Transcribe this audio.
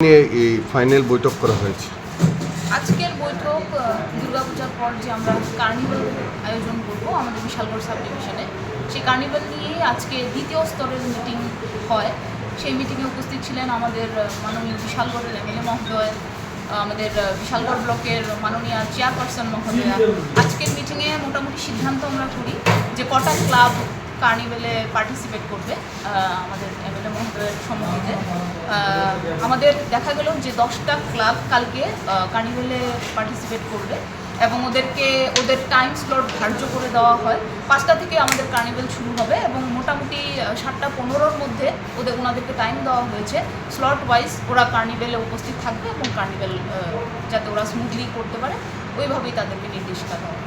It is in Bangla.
নিয়ে এই ফাইনাল বৈঠক করা হয়েছে। আজকের বৈঠক আহ, দুর্গাপূজার পর যে আমরা কার্নিভাল আয়োজন করব আমাদের বিশালগড় সাব ডিভিশনে সেই কার্নিভাল নিয়েই আজকে দ্বিতীয় স্তরের মিটিং হয়। সেই মিটিংয়ে উপস্থিত ছিলেন আমাদের মাননীয় বিশালগড়ের এমএলএ মহোদয় আমাদের বিশালগড় ব্লকের মাননীয় চেয়ারপারসন মহোদয়া। আজকের মিটিংয়ে মোটামুটি সিদ্ধান্ত আমরা করি যে কটা ক্লাব কার্নিভেলে পার্টিসিপেট করবে আমাদের এমএলএ মহোদয়ের সম্মতিতে। আমাদের দেখা গেল যে দশটা ক্লাব কালকে কার্নিভেলে পার্টিসিপেট করবে এবং ওদেরকে, ওদের টাইম স্লট ধার্য করে দেওয়া হয়। পাঁচটা থেকে আমাদের কার্নিভেল শুরু হবে এবং মোটামুটি সাতটা পনেরোর মধ্যে ওদের ওনাদেরকে টাইম দেওয়া হয়েছে স্লট ওয়াইজ ওরা কার্নিভেলে উপস্থিত থাকবে এবং কার্নিভেল যাতে ওরা স্মুথলি করতে পারে ওইভাবেই তাদেরকে নির্দেশিকা দেওয়া।